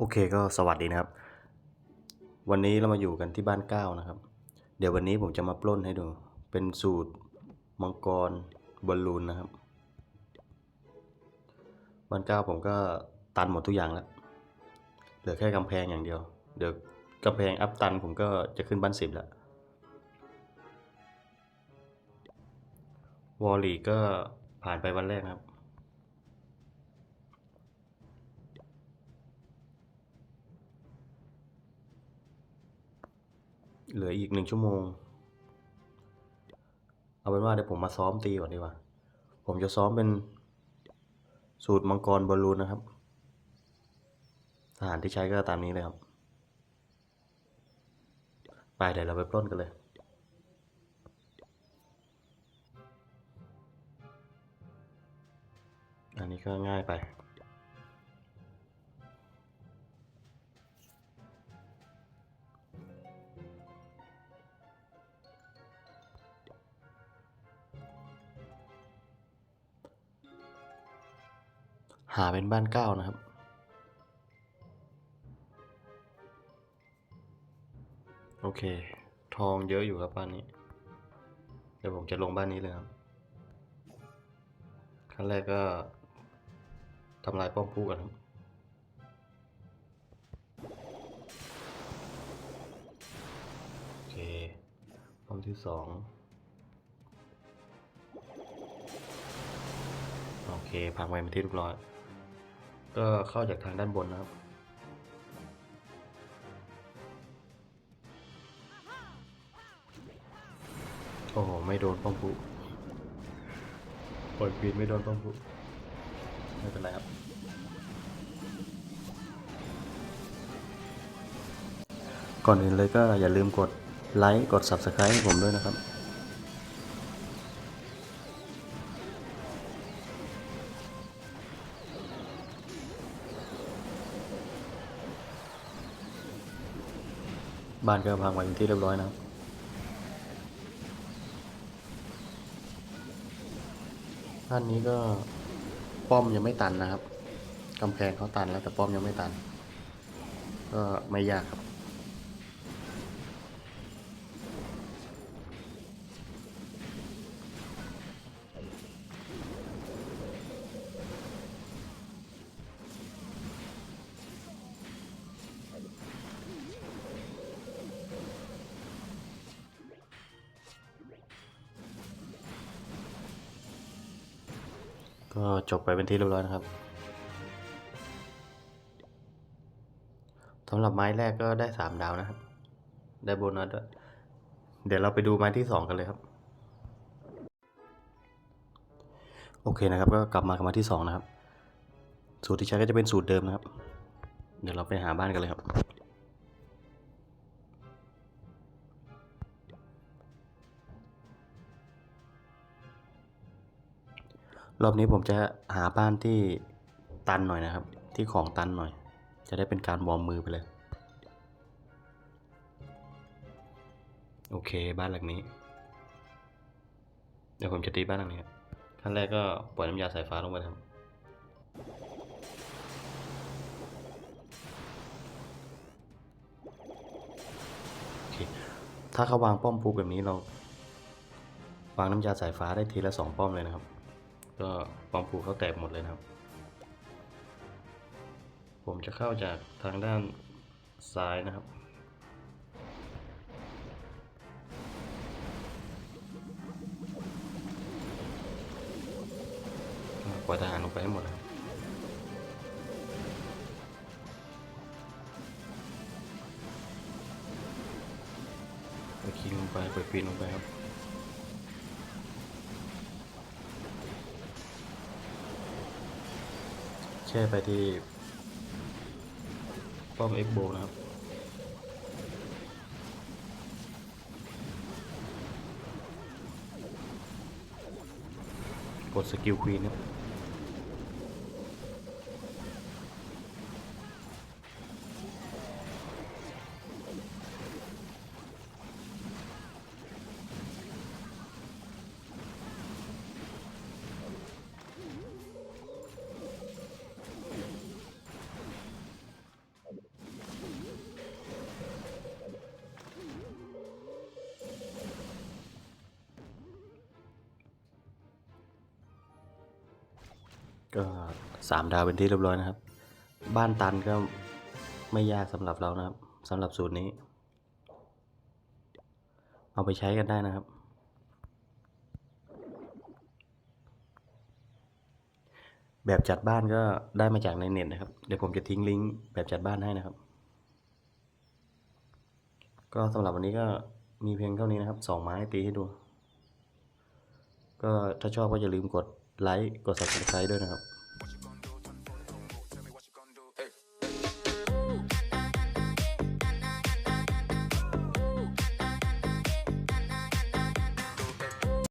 โอเคก็สวัสดีนะครับ วันนี้เรามาอยู่กันที่บ้านเก้านะครับ เดี๋ยววันนี้ผมจะมาปล้นให้ดู เป็นสูตรมังกรบอลลูนนะครับ บ้านเก้าผมก็ตันหมดทุกอย่างแล้ว เหลือแค่กำแพงอย่างเดียว เดี๋ยวกำแพงอัพตันผมก็จะขึ้นบ้านสิบแล้ววอลลี่ก็ผ่านไปวันแรกนะครับ เหลืออีกหนึ่งชั่วโมง เอาเป็นว่าเดี๋ยวผมมาซ้อมตีก่อนดีกว่า ผมจะซ้อมเป็นสูตรมังกรบอลลูนนะครับทหารที่ใช้ก็ตามนี้เลยครับ ไปเดี๋ยวเราไปปล้นกันเลยอันนี้ก็ง่ายไป หาเป็นบ้านเก้านะครับ โอเค ทองเยอะอยู่ครับบ้านนี้ เดี๋ยวผมจะลงบ้านนี้เลยครับขั้นแรกก็ทำลายป้อมผู้ก่อนครับโอเคป้อมที่สองโอเคพังไปเป็นที่เรียบร้อย ก็เข้าจากทางด้านบนนะครับโอ้โหไม่โดนป้อมปุปล่อยปีนไม่โดนป้อมปุไม่เป็นไรครับก่อนอื่นเลยก็อย่าลืมกดไลค์กด Subscribe ให้ผมด้วยนะครับ บ้านก็พังไปเป็นที่เรียบร้อยนะครับท่านนี้ก็ป้อมยังไม่ตันนะครับกำแพงเขาตันแล้วแต่ป้อมยังไม่ตัน ก็ไม่ยากครับ ก็จบไปเป็นที่เรียบร้อยนะครับสำหรับไม้แรกก็ได้สามดาวนะครับ ได้โบนัสด้วยเดี๋ยวเราไปดูไม้ที่สองกันเลยครับ โอเคนะครับ ก็กลับมากับไม้ที่สองนะครับ สูตรที่ใช้ก็จะเป็นสูตรเดิมนะครับ เดี๋ยวเราไปหาบ้านกันเลยครับ รอบนี้ผมจะหาบ้านที่ตันหน่อยนะครับ ที่ของตันหน่อย จะได้เป็นการวอร์มมือไปเลย โอเคบ้านหลังนี้ เดี๋ยวผมจะตีบ้านหลังนี้ครับขั้นแรกก็ปล่อยน้ำยาสายฟ้าลงไปครับถ้าเขาวางป้อมปุ๊บแบบนี้เรา วางน้ำยาสายฟ้าได้ทีละสองป้อมเลยนะครับ ก็ปอมผูเขาแตกหมดเลยนะครับ ผมจะเข้าจากทางด้านซ้ายนะครับปล่อยทหารลงไปให้หมดเลยปล่อยคิงลงไปไปปีนลงไปครับ แช่ไปที่ป้อมเอ็กโบนะครับกดสกิลควีนครับ ก็สามดาวเป็นที่เรียบร้อยนะครับ บ้านตันก็ไม่ยากสำหรับเรานะครับสำหรับสูตรนี้ เอาไปใช้กันได้นะครับ แบบจัดบ้านก็ได้มาจากในเน็ตนะครับ เดี๋ยวผมจะทิ้งลิงก์แบบจัดบ้านให้นะครับ ก็สำหรับวันนี้ก็มีเพียงเท่านี้นะครับสองไม้ตีให้ดู ก็ถ้าชอบก็อย่าลืมกด ไลค์ กด subscribe ด้วยนะครับ